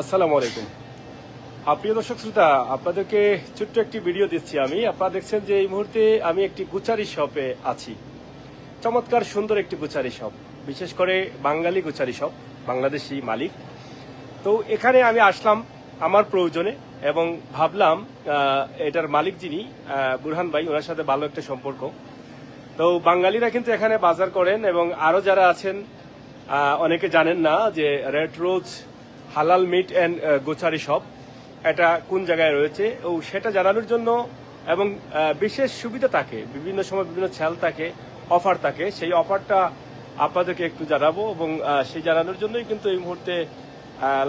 আসসালামু আলাইকুম। প্রিয় দর্শক শ্রোতা, আপনাদেরকে ছোট্ট একটি ভিডিও দিচ্ছি আমি। আপনারা দেখছেন যে এই মুহূর্তে আমি একটি গুচারি শপে আছি। চমৎকার সুন্দর একটি গুচারি শপ, বিশেষ করে বাঙালি গুচারি শপ, বাংলাদেশি মালিক। তো এখানে আমি আসলাম আমার প্রয়োজনে এবং ভাবলাম এটার মালিক যিনি বুরহান ভাই, ওনার সাথে ভালো একটা সম্পর্ক। তো বাঙালিরা কিন্তু এখানে বাজার করেন এবং আরও যারা আছেন অনেকে জানেন না যে red rose halal meat and গোছারি shop এটা কোন জায়গায় রয়েছে? ও সেটা জানানোর জন্য এবং বিশেষ সুবিধা থাকে বিভিন্ন সময় বিভিন্ন ছাল থাকে অফার থাকে। সেই অফারটা আপনাদেরকে একটু জানাব এবং সেই জানানোর জন্যই কিন্তু এই মুহূর্তে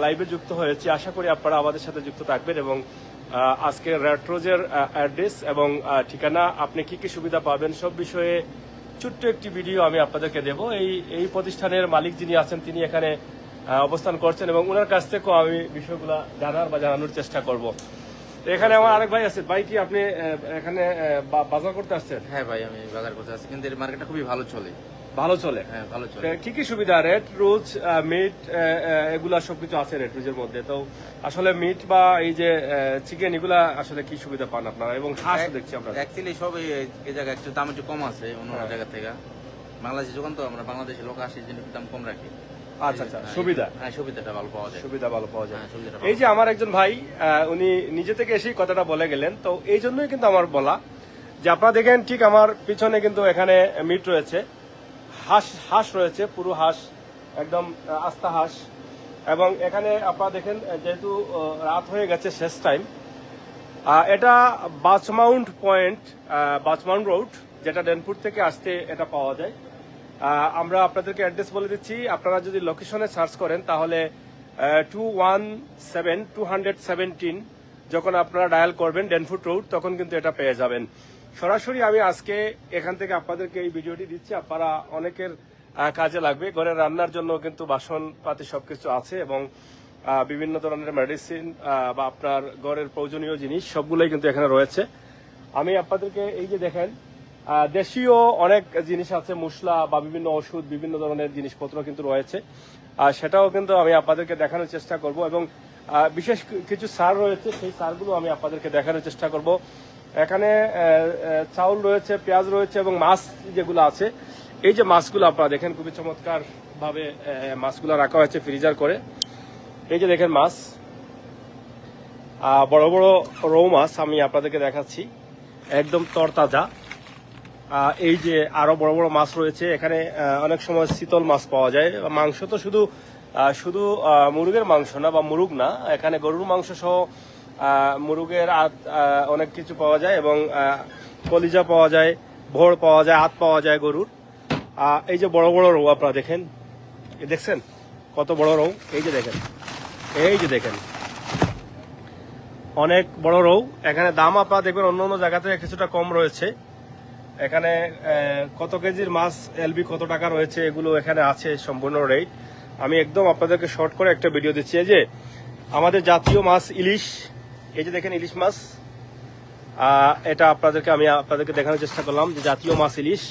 লাইভে যুক্ত হয়েছি। আশা করি আপনারা আমাদের সাথে যুক্ত থাকবেন এবং আহ, আজকে রেট্রোজের অ্যাড্রেস এবং ঠিকানা আপনি কি কি সুবিধা পাবেন সব বিষয়ে ছোট্ট একটি ভিডিও আমি আপনাদেরকে দেব। এই এই প্রতিষ্ঠানের মালিক যিনি আছেন তিনি এখানে অবস্থান করছেন এবং ওনার কাছ থেকেও আমি বিষয়গুলো জানার বা জানানোর চেষ্টা করব। এখানে আমার আরেক ভাই আছে। ভাই কি আপনি এখানে বাজার করতে আসছেন? হ্যাঁ ভাই আমি বাজার করতে আসছি। কিন্তু এর মার্কেটটা খুবই ভালো চলে। ভালো চলে? হ্যাঁ ভালো চলে। কি কি সুবিধা? রেড রোজ মিট এগুলা সবকিছু আছে রেড রোজের মধ্যে। তো আসলে মিট বা এই যে চিকেন এগুলা আসলে কি সুবিধা পান আপনারা? এবং হাঁস দেখছি আমরা। অ্যাকচুয়ালি সব এই জায়গায় একটু দাম একটু কম আছে অন্য হ্যাঁ। জায়গা থেকে। বাংলাদেশে যখন তো আমরা বাংলাদেশের লোক আসি জন্য দাম কম রাখি। আচ্ছা আচ্ছা সুবিধা। হ্যাঁ সুবিধাটা ভালো পাওয়া যায়। সুবিধা ভালো পাওয়া যায়। হ্যাঁ এই যে আমার একজন ভাই উনি নিজে থেকে এসেই কথাটা বলে গেলেন। তো এই জন্যই কিন্তু আমার বলা যে আপনারা দেখেন ঠিক আমার পিছনে কিন্তু এখানে মিট রয়েছে। হাঁস হাঁস রয়েছে পুরো হাঁস একদম আস্তা হাঁস। এবং এখানে আপনারা দেখেন যেহেতু রাত হয়ে গেছে শেষ টাইম এটা বাচমাউন্ট পয়েন্ট বাচমাউন্ট রোড যেটা ডেনপুর থেকে আসতে এটা পাওয়া যায়। আমরা আপনাদেরকে অ্যাড্রেস বলে দিচ্ছি। আপনারা যদি লোকেশনে সার্চ করেন, তাহলে two one seven two hundred যখন আপনারা ডায়াল করবেন ডেনফুট রোড তখন কিন্তু এটা পেয়ে যাবেন। সরাসরি আমি আজকে এখান থেকে আপনাদেরকে এই ভিডিওটি দিচ্ছি। আপনারা অনেকের কাজে লাগবে। ঘরে রান্নার জন্য কিন্তু বাসনপাতি সবকিছু আছে এবং বিভিন্ন ধরনের মেডিসিন বা আপনার ঘরের প্রয়োজনীয় জিনিস সবগুলোই কিন্তু এখানে রয়েছে। আমি আপনাদেরকে এই যে দেখেন দেশীয় অনেক জিনিস আছে, মশলা বা বিভিন্ন ওষুধ, বিভিন্ন ধরনের জিনিসপত্র কিন্তু রয়েছে। আর সেটাও কিন্তু আমি আপনাদেরকে দেখানোর চেষ্টা করব এবং বিশেষ কিছু সার রয়েছে, সেই সারগুলো আমি আপনাদেরকে দেখানোর চেষ্টা করব। এখানে চাউল রয়েছে, পেঁয়াজ রয়েছে এবং মাছ যেগুলো আছে। এই যে মাছগুলো আপনারা দেখেন, খুবই চমৎকার ভাবে মাছগুলো রাখা হয়েছে ফ্রিজার করে। এই যে দেখেন মাছ। বড় বড় রৌ মাছ আমি আপনাদেরকে দেখাচ্ছি। একদম তরতাজা। এই যে আরও বড় বড় মাছ রয়েছে, এখানে অনেক সময় শীতল মাছ পাওয়া যায়। মাংস তো শুধু শুধু মুরগের মাংস না বা মুরুগ না, এখানে গরুর মাংস সহ মুরগের আত অনেক কিছু পাওয়া যায় এবং কলিজা পাওয়া যায়, ভোর পাওয়া যায়, আত পাওয়া যায় গরুর। এই যে বড় বড় রৌ আপনারা দেখেন দেখছেন? কত বড় রৌ এই যে দেখেন, এই যে দেখেন। অনেক বড় রৌ এখানে দাম আপনারা দেখবেন অন্য অন্য জায়গা থেকে কিছুটা কম রয়েছে। এখানে কত কেজির মাছ, এলবি, কত টাকা রয়েছে, এগুলো এখানে আছে সম্পূর্ণ রেট। আমি একদম আপনাদেরকে শর্ট করে একটা ভিডিও দিচ্ছি। যে, আমাদের জাতীয় মাছ ইলিশ, এই যে দেখেন ইলিশ মাছ। এটা আপনাদেরকে, আমি আপনাদেরকে দেখানোর চেষ্টা করলাম যে জাতীয় মাছ ইলিশ।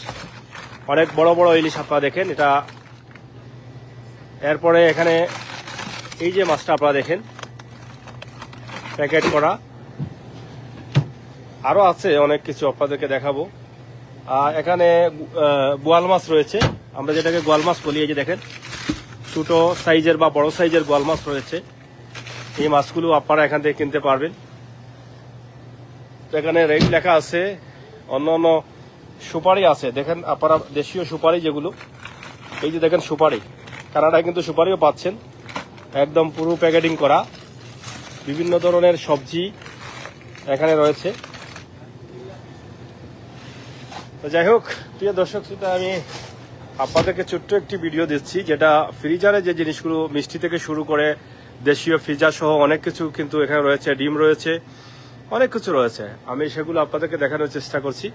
অনেক বড় বড় ইলিশ আপনারা দেখেন, এটা। এরপরে এখানে এই যে মাছটা আপনারা দেখেন, প্যাকেট করা। আরও আছে, অনেক কিছু আপনাদেরকে দেখাবো। এখানে গোয়াল মাছ রয়েছে। আমরা যেটাকে গোয়াল মাছ বলি, এই যে দেখেন ছোট সাইজের বা বড় সাইজের গোয়াল মাছ রয়েছে। এই মাছগুলো আপনারা এখান থেকে কিনতে পারবেন। এখানে রেট লেখা আছে, অন্য অন্য সুপারি আছে। দেখেন, আপনারা দেশীয় সুপারি যেগুলো, এই যে দেখেন সুপারি। কানাডায় কিন্তু সুপারিও পাচ্ছেন। একদম পুরো প্যাকেটিং করা। বিভিন্ন ধরনের সবজি এখানে রয়েছে। তো যাই হোক, প্রিয় দর্শক শ্রোতা, আমি আপনাদেরকে ছোট্ট একটি ভিডিও দিচ্ছি, যেটা ফ্রিজারে যে জিনিসগুলো মিষ্টি থেকে শুরু করে দেশীয় ফ্রিজার সহ অনেক কিছু কিন্তু এখানে রয়েছে, ডিম রয়েছে, অনেক কিছু রয়েছে। আমি সেগুলো আপনাদেরকে দেখানোর চেষ্টা করছি।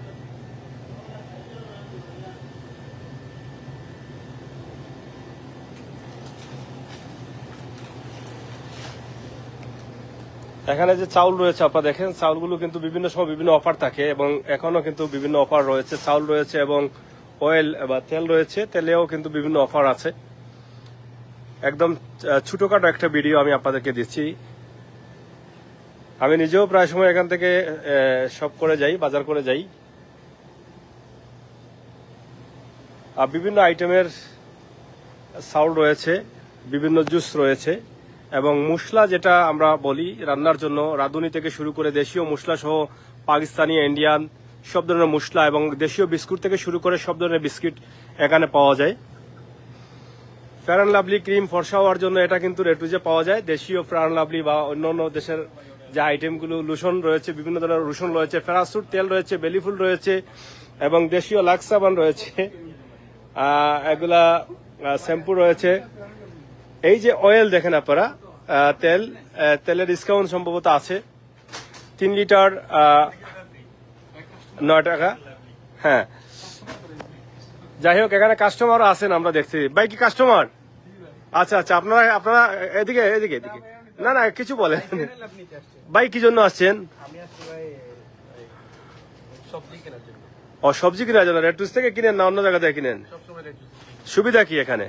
এখানে যে চাউল রয়েছে, আপনারা দেখেন, চাউলগুলো কিন্তু বিভিন্ন সময় বিভিন্ন অফার থাকে এবং এখনও কিন্তু বিভিন্ন অফার রয়েছে। চাউল রয়েছে এবং অয়েল বা তেল রয়েছে, তেলেও কিন্তু বিভিন্ন অফার আছে। একদম ছোটখাটো একটা ভিডিও আমি আপনাদেরকে দিচ্ছি। আমি নিজেও প্রায় সময় এখান থেকে সব করে যাই, বাজার করে যাই। আর বিভিন্ন আইটেমের চাউল রয়েছে, বিভিন্ন জুস রয়েছে। এবং মশলা যেটা আমরা বলি রান্নার জন্য, রাঁধুনি থেকে শুরু করে দেশীয় মশলা সহ পাকিস্তানি, ইন্ডিয়ান, সব ধরনের মশলা এবং দেশীয় বিস্কুট থেকে শুরু করে সব ধরনের বিস্কিট এখানে পাওয়া যায়। ফেয়ার অ্যান্ড লাভলি ক্রিম ফর্সা হওয়ার জন্য এটা কিন্তু রেটুজে পাওয়া যায়। দেশীয় ফেয়ার অ্যান্ড লাভলি বা অন্য অন্য দেশের যে আইটেমগুলো লুশন রয়েছে, বিভিন্ন ধরনের লুশন রয়েছে ফেরাসুট তেল রয়েছে বেলিফুল রয়েছে এবং দেশীয় লাক্স সাবান রয়েছে এগুলা শ্যাম্পু রয়েছে। এই যে অয়েল দেখেন আপনারা তেল তেলের ডিসকাউন্ট সম্ভবত আছে। তিন লিটার নয় টাকা। হ্যাঁ। যাই হোক এখানে কাস্টমার আছেন, আমরা দেখছি। ভাই, কি কাস্টমার আচ্ছা আচ্ছা আপনারা আপনারা, এদিকে এদিকে এদিকে। না না, কিছু বলেন। ভাই, কি জন্য আসছেন? ও, সবজি কেনার জন্য। রেড থেকে কিনেন না অন্য জায়গা থেকে কিনেন? সুবিধা কি এখানে?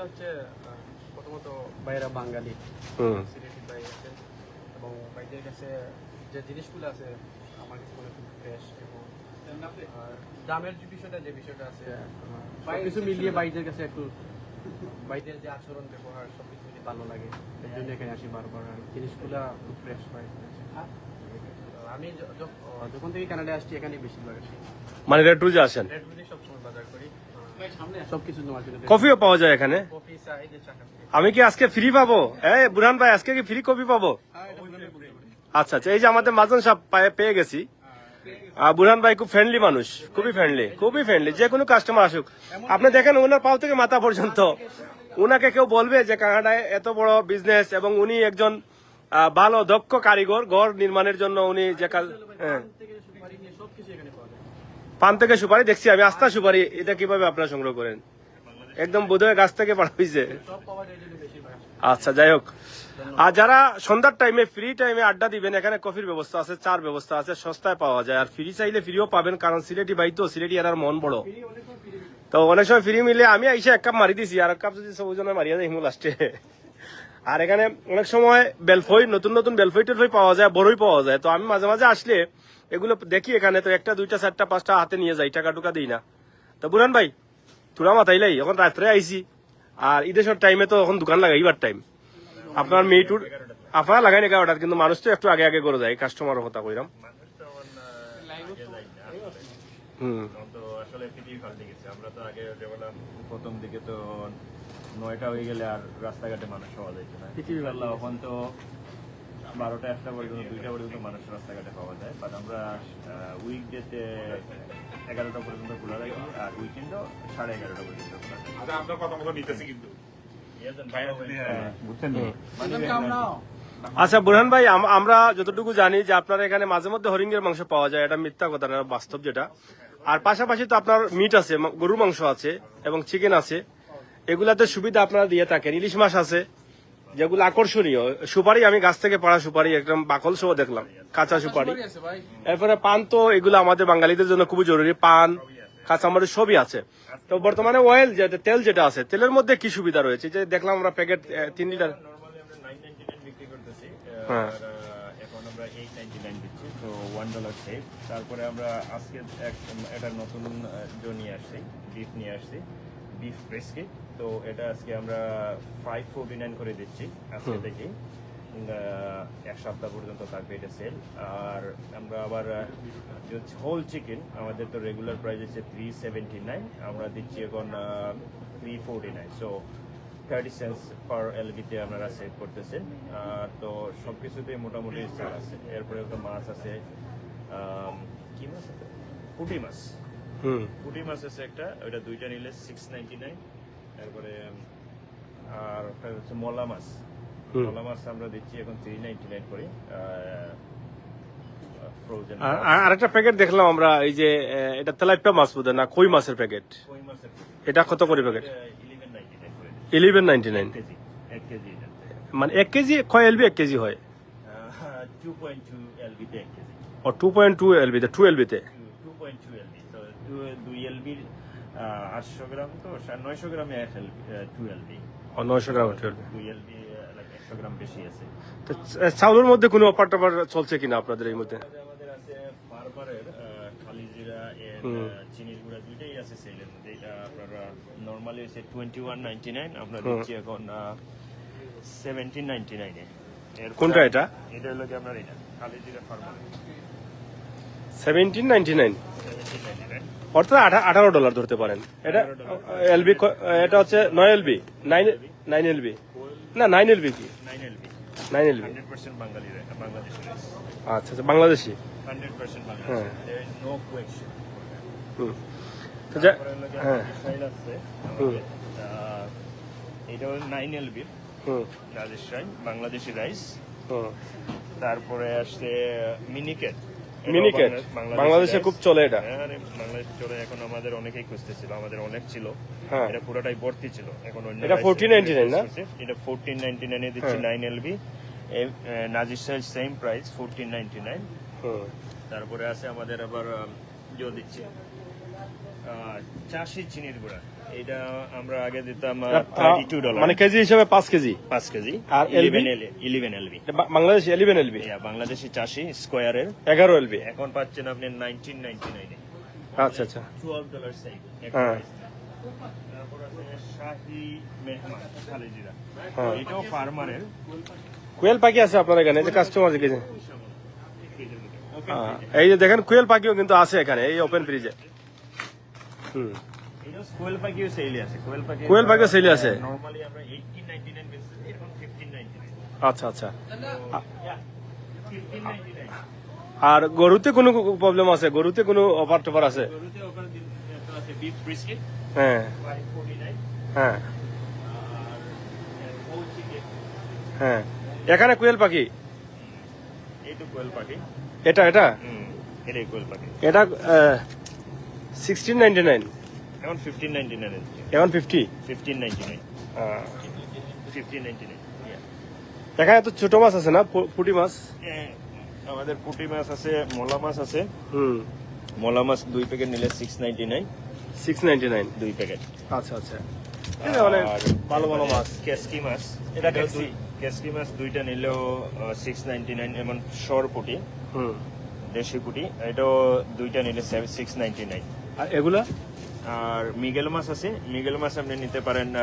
সুবিধা হচ্ছে প্রথমত বাইরা বাঙালি সিলেটি ভাই আছে। এবং ভাইদের কাছে যে জিনিসগুলো আছে আমার কাছে খুব ফ্রেশ এবং দামের যে বিষয়টা যে বিষয়টা আছে সব কিছু মিলিয়ে বাইদের কাছে একটু বাইদের যে আচরণ ব্যবহার সব কিছু ভালো লাগে। এই জন্য এখানে আসি বারবার আর জিনিসগুলো খুব ফ্রেশ পাই আমি য- য- যখন থেকে কানাডায় আসছি এখানে বেশিরভাগ আসি। মানে রেড রুজে আসেন? রেড রুজি সবসময় বাজার করি। কফিও পাওয়া যায় এখানে? আমি কি আজকে ফ্রি পাবো? এই, বুরহান ভাই, আজকে কি ফ্রি কফি পাবো? আচ্ছা আচ্ছা এই যে আমাদের মাজন সাহেব পায়ে- গেছি। বুরহান ভাই খুব ফ্রেন্ডলি মানুষ, খুবই ফ্রেন্ডলি খুবই ফ্রেন্ডলি যে কোনো কাস্টমার আসুক। আপনি দেখেন, ওনার পাও থেকে মাথা পর্যন্ত। ওনাকে কেউ বলবে যে কানাডায় এত বড় বিজনেস এবং উনি একজন ভালো, দক্ষ কারিগর, ঘর নির্মাণের জন্য উনি যে কাজ হ্যাঁ থেকে সুপারি নিয়ে সবকিছু এখানে পাওয়া যায় পান থেকে সুপারি, দেখছি আমি আস্থা সুপারি, এটা কীভাবে আপনারা সংগ্রহ করেন? একদম বোধহয় গাছ থেকে পাড়া হয়েছে। আচ্ছা যাই হোক। আর যারা সন্ধ্যার টাইমে ফ্রি টাইমে আড্ডা দিবেন, এখানে কফির ব্যবস্থা আছে, চার ব্যবস্থা আছে, সস্তায় পাওয়া যায়। আর ফ্রি চাইলে ফ্রিও পাবেন, কারণ সিলেটি বাই তো, সিলেটি এরার মন বড়। তো অনেক সময় ফ্রি মিলে আমি আইসে এক কাপ মারি দিছি, আর এক কাপ যদি সবজনে মারিয়া যাই লাস্টে আর এখানে অনেক সময় বেলফই, নতুন নতুন বেলফই টেলফই পাওয়া যায়, বড়ই পাওয়া যায়। তো আমি মাঝে মাঝে আসলে এগুলো দেখি এখানে তো একটা দুইটা চারটা পাঁচটা হাতে নিয়ে যাই টাকা টুকা দিই না। তো বুরান ভাই তোরা মাথাইলাই এখন রাত্রে আইসি আর ঈদের টাইমে তো এখন দোকান লাগাইবার টাইম আপনার মেয়েটুর আপনারা লাগাই নাকি অর্ডার কিন্তু মানুষ তো একটু আগে আগে করে যায় কাস্টমারের কথা কইরাম। হুম। তো আসলে পৃথিবী পাল্টে গেছে আমরা তো আগে প্রথম দিকে তো নয়টা হয়ে গেলে আর রাস্তাঘাটে মানুষ পাওয়া যাইতো না। পৃথিবী এখন তো বারোটা একটা পর্যন্ত দুইটা পর্যন্ত মানুষ রাস্তাঘাটে পাওয়া যায়। বাট আমরা উইকডেতে এগারোটা পর্যন্ত খোলা রাখি আর উইকেন্ডও সাড়ে এগারোটা পর্যন্ত খোলা রাখি আচ্ছা আপনার কথা মতো নিতেছি কিন্তু। হ্যাঁ। বুঝছেন আচ্ছা বুরহান ভাই আমরা যতটুকু জানি যে আপনার এখানে মাঝে মধ্যে হরিঙ্গের মাংস পাওয়া যায় এটা মিথ্যা কথা না বাস্তব যেটা। আর পাশাপাশি তো আপনার মিট আছে গরুর মাংস আছে এবং চিকেন আছে। এগুলাতে সুবিধা আপনারা দিয়ে থাকেন ইলিশ মাছ আছে। যেগুলো আকর্ষণীয় সুপারি আমি গাছ থেকে পাড়া সুপারি একদম বাকল সহ দেখলাম কাঁচা সুপারি। এরপরে পান তো এগুলো আমাদের বাঙালিদের জন্য খুবই জরুরি পান কাঁচামরিচ সবই আছে। তো বর্তমানে অয়েল যেটা তেল যেটা আছে তেলের মধ্যে কি সুবিধা রয়েছে? যে দেখলাম আমরা প্যাকেট তিন লিটার। হ্যাঁ। তারপরে আমরা আজকে এক একটা নতুন জো নিয়ে আসছি বিফ নিয়ে আসছি বিফ ব্রেস্কিট তো এটা আজকে আমরা ফাইভ ফোরটি নাইন করে দিচ্ছি আজকে থেকে। এক সপ্তাহ পর্যন্ত থাকবে এটা সেল আর আমরা আবার হোল চিকেন আমাদের তো রেগুলার প্রাইস হচ্ছে থ্রি সেভেন্টি নাইন আমরা দিচ্ছি এখন three forty nine so thirty cents per এলবিতে আপনারা সেভ করতেছেন। আর তো সব কিছুতেই মোটামুটি ছাড় আছে। এরপরে তো মাছ আছে কি মাছ আছে? পুঁটি মাছ। হুম। পুঁটি মাছ আছে একটা ওইটা দুইটা নিলে সিক্স নাইনটি নাইন তারপরে আর হচ্ছে মলা মাছ। মলা মাছ আমরা দিচ্ছি এখন থ্রি নাইনটি নাইন করে আর- প্যাকেট দেখলাম আমরা এই যে এটা তেলাইপা মাছ বোধ না কই মাছের প্যাকেট এটা কত করে প্যাকেট ইলেভেন নাইনটি নাইন মানে এক কেজি কয় এলবি এক কেজি হয়? ও টু পয়েন্ট টু এলবিতে টু এলবিতে টু পয়েন্ট টু এলবি দুই এলবির আটশো গ্রাম তো নয়শো গ্রামে এক এলবি টু এলবি ও, 900 গ্রাম টুয়েলভ একশো গ্রাম বেশি আছে। তো চাউলের মধ্যে কোনো অফার টফার চলছে কিনা আপনাদের এই মধ্যে আমাদের আছে ফার্মারের খালি জিরা চিনির গুঁড়া দুইটাই আছে সেলের মধ্যে। এটা আপনারা নর্মালি হচ্ছে টোয়েন্টি ওয়ান নাইনটি নাইন আমরা দিচ্ছি এখন সেভেন্টিন নাইনটি নাইনে কোনটা এটা? এটা হলো কি আপনার এটা খালি জিরা ফার্মার সেভেন্টিন নাইনটি নাইন অর্থাৎ আঠা- আঠারো ডলার ধরতে পারেন। এটা এলবি এটা হচ্ছে নয় এলবি? Nine nine LB? না নাইন এলবি কি? Nine LB. আচ্ছা আচ্ছা বাংলাদেশি? পার্সেন্ট হ্যাঁ। হ্যাঁ। বাংলাদেশি রাইস তারপরে আসছে মিনিকেট। মিনিকেট বাংলাদেশে খুব চলে এটা। হ্যাঁ বাংলাদেশে চলে এখন আমাদের অনেকেই খুঁজতেছিল আমাদের অনেক ছিল। হ্যাঁ। এটা পুরোটাই ভর্তি ছিল। এখন অন্য এটা rice 14.99 না? এটা ফোরটিন নাইনটি নাইনে দিচ্ছি হ্যাঁ। Nine LB Nazir size same price fourteen ninety nine তারপরে আছে আমাদের আবার ইয়ে দিচ্ছি। চাষি চিনির গুঁড়া। এটা আমরা আগে দিতাম থার্টি ডলার মানে কেজি হিসাবে পাঁচ কেজি। পাঁচ কেজি। আর LB? Eleven LB Bangladesh eleven LB Bangladeshi চাষি স্কোয়ারের। এগারো এলবি এখন পাচ্ছেন আপনি নাইনটিন নাইনটি নাইনে আচ্ছা আচ্ছা। টুয়েলভ ডলার হ্যাঁ। তারপর আছে শাহি মেহমান খালেজিরা। হ্যাঁ। এটাও ফার্মারের কুয়েল পাখি আছে আপনার এখানে এই যে কাস্টমার দেখেছে এই যে দেখেন কুয়েল পাখিও কিন্তু আছে এখানে এই ওপেন ফ্রিজে হুম। কোয়েল পাখিও সেল আছে কোয়েল পাখি কোয়েল পাখিও sale আছে? নরমালি আমরা 1899 বেচছি এখন 1599 আচ্ছা আচ্ছা 1599 আর গরুতে কোনো প্রবলেম আছে গরুতে কোনো অফার টফার আছে গরুতে ওখানে আছে বিফ ব্রিস্কেট হ্যাঁ 549 হ্যাঁ আর হোল চিকেন হ্যাঁ এখানে কুয়েল পাখি এই তো কোয়েল পাখি এটা এটা হুম এটাই কোয়েল পাখি এটা সিক্সটিন নাইনটি নাইন এখন 1599 এখন ফিফটি 1599 1599 yeah. এখানে তো ছোট মাছ আছে না? পুঁটি মাছ? আমাদের পুঁটি মাছ আছে মলা মাছ আছে। হুম। মলা মাছ দুই প্যাকেট নিলে six ninety nine six ninety nine দুই প্যাকেট আচ্ছা আচ্ছা। ভালো ভালো মাছ। কেসকি মাছ। এটা কেসকি। কেসকি মাছ দুইটা নিলেও সিক্স নাইনটি নাইন এমন শর পুটি। হুম। দেশি পুটি। এটাও দুইটা নিলে সিক্স নাইনটি নাইন আর এগুলা? আর মিগেল মাছ আছে। মিগেল মাছ আপনি নিতে পারেন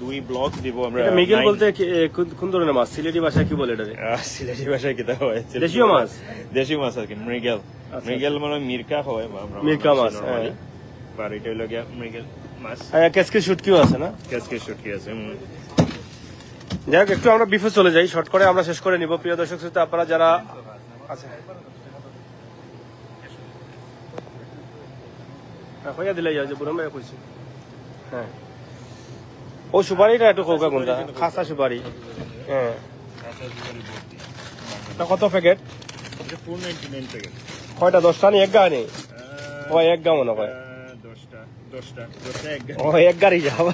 দুই ব্লক দিব আমরা মিগেল বলতে কোন- ধরনের মাছ? সিলেটি ভাষায় কি বলে এটা সিলেটি ভাষায় কিতা হয়? দেশীয় মাছ? দেশি মাছ আর কি মৃগেল। আচ্ছা। মৃগেল মানে মির্কা হয় আমরা মিরকা মাছ, normally। হ্যাঁ। আর এটা হলো গিয়া মৃগেল মাছ। কেসকে শুটকিও আছে না? কেসকে শুটকি আছে। যাই হোক একটু আমরা বিফে চলে যাই। শর্ট করে আমরা শেষ করে নিব। প্রিয় দর্শক শ্রোতা আপনারা যারা আচ্ছা। যে বুড়ো মেয়ে কইছি হ্যাঁ ও সুপারিটা একটু কৌকা কোনটা খাসা সুপারি হ্যাঁ এটা কত প্যাকেট কয়টা দশটা নি এক গা ও এক গা মনে হয় ও এক গাড়ি যাও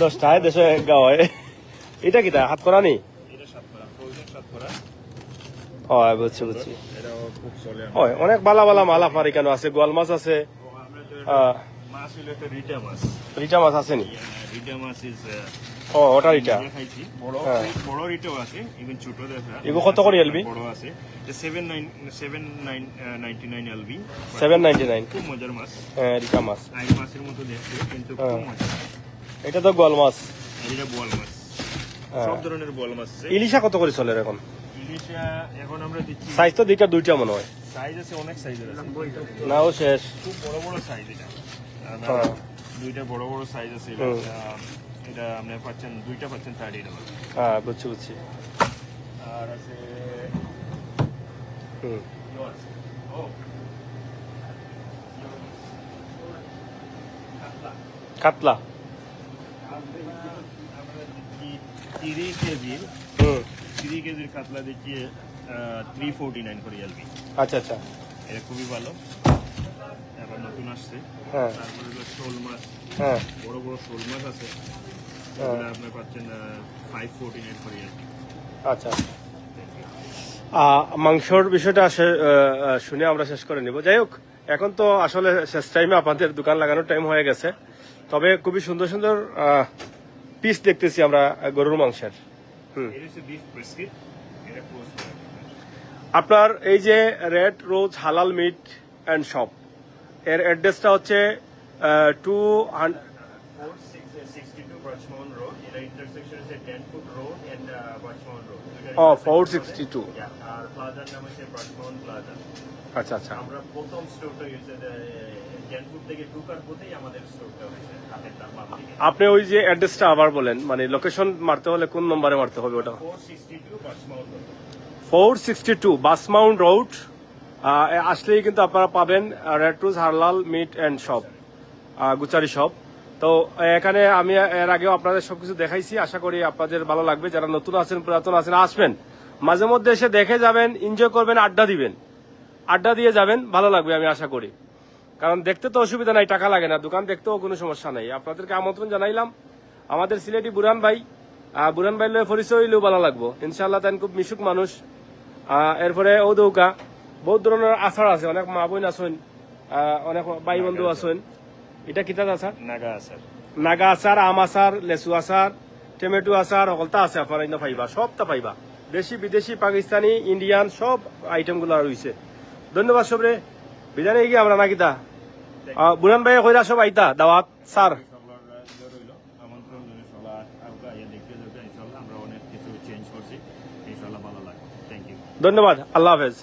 দশটায় দেশে এক গা হয় এটা কিটা হাত করা নি এটা সাত করা ফ্রোজেন সাত করা হয় বুঝছি বুঝছি। হয় অনেক বালা বালা মাল আপনার এখানে আছে? গোয়াল মাছ আছে। রিটা মাছ। আছে নি? ও ওটা রিটা। খাইছি বড় হ্যাঁ। এগুলো কত করে LB? Seven nine seven nine ninety nine মাছ। রিটা হ্যাঁ। এটা তো গোয়াল মাছ। এটা বোয়াল মাছ। হ্যাঁ। সব ধরনের বোয়াল মাছ আছে। ইলিশা কত করে চলে এখন? ইলিশা এখন আমরা দিচ্ছি সাইজ তো দিকটা দুইটা মনে হয়। সাইজ আছে অনেক সাইজের আছে। না ও শেষ। খুব বড় বড় সাইজ এটা। হ্যাঁ। দুইটা বড় বড় সাইজ আছে এটা। আপনি পাচ্ছেন দুইটা পাচ্ছেন থার্টি ডলার হ্যাঁ বুঝছি বুঝছি। আর আছে হুম। ও। কাতলা আমরা দিচ্ছি তিরিশ কেজির হুম। থ্রি কেজির কাতলা দিচ্ছি থ্রি ফোরটি নাইন করে এলবি আচ্ছা আচ্ছা। এটা খুবই ভালো। এবার নতুন আসছে। হ্যাঁ। তারপরে হলো শোল মাছ। হ্যাঁ। বড় বড় শোল মাছ আছে। হ্যাঁ। এগুলো আপনি পাচ্ছেন ফাইভ ফোরটি নাইন করে এলবি আচ্ছা। মাংসর বিষয়টা শুনে আমরা শেষ করে নিব। যাই হোক এখন তো আসলে শেষ টাইমে আপনাদের দোকান লাগানোর টাইম হয়ে গেছে। তবে খুবই সুন্দর সুন্দর পিস দেখতেছি আমরা গরুর মাংসের। আপনার এই যে red rose halal meat and shop এর অ্যাড্রেসটা হচ্ছে two four sixty two Birchmount road এটা ইন্টারসেকশন হচ্ছে ten foot road and Birchmount road ও, 462 আর প্লাজার নাম হচ্ছে বার্চমাউন প্লাজা আচ্ছা আচ্ছা। আমরা প্রথম স্টোরটা আপনি ওই যে অ্যাড্রেসটা আবার বলেন মানে লোকেশন মারতে হলে কোন নম্বরে মারতে হবে ওটা? Four sixty two Birchmount road Birchmount আসলেই কিন্তু আপনারা পাবেন red rose Harlal meat and shop grocery shop তো এখানে আমি এর আগেও আপনাদের সবকিছু দেখাইছি আশা করি আপনাদের ভালো লাগবে। যারা নতুন আছেন পুরাতন আছেন আসবেন। মাঝে মধ্যে এসে দেখে যাবেন এনজয় করবেন আড্ডা দিবেন। আড্ডা দিয়ে যাবেন ভালো লাগবে আমি আশা করি। কারণ দেখতে তো অসুবিধা নাই টাকা লাগে না দোকান দেখতেও কোনো সমস্যা নাই। আপনাদেরকে আমন্ত্রণ জানাইলাম। আমাদের সিলেটি বুরান ভাই বুরান ভাই লয়ে পরিচয় হইলেও ভালো লাগবো। ইনশাল্লাহ তাই খুব মিশুক মানুষ। এরপরে ও দৌকা। বহুত ধরনের আচার আছে অনেক মা বোন আছেন অনেক ভাই বন্ধু আছেন। এটা কিতা আচার নাগা স্যার নাগা আচার আম আচার লেচু আচার টমেটো আচার সকলটা আছে আপনার ইন্দা পাইবা সবটা পাইবা। দেশি বিদেশি পাকিস্তানি ইন্ডিয়ান সব আইটেমগুলো রয়েছে। ধন্যবাদ সবরে। বিদায় গিয়ে আমরা নাকিতা বুরান ভাই কইরা সব আইতা দাওয়াত স্যার। ধন্যবাদ আল্লাহ হাফেজ।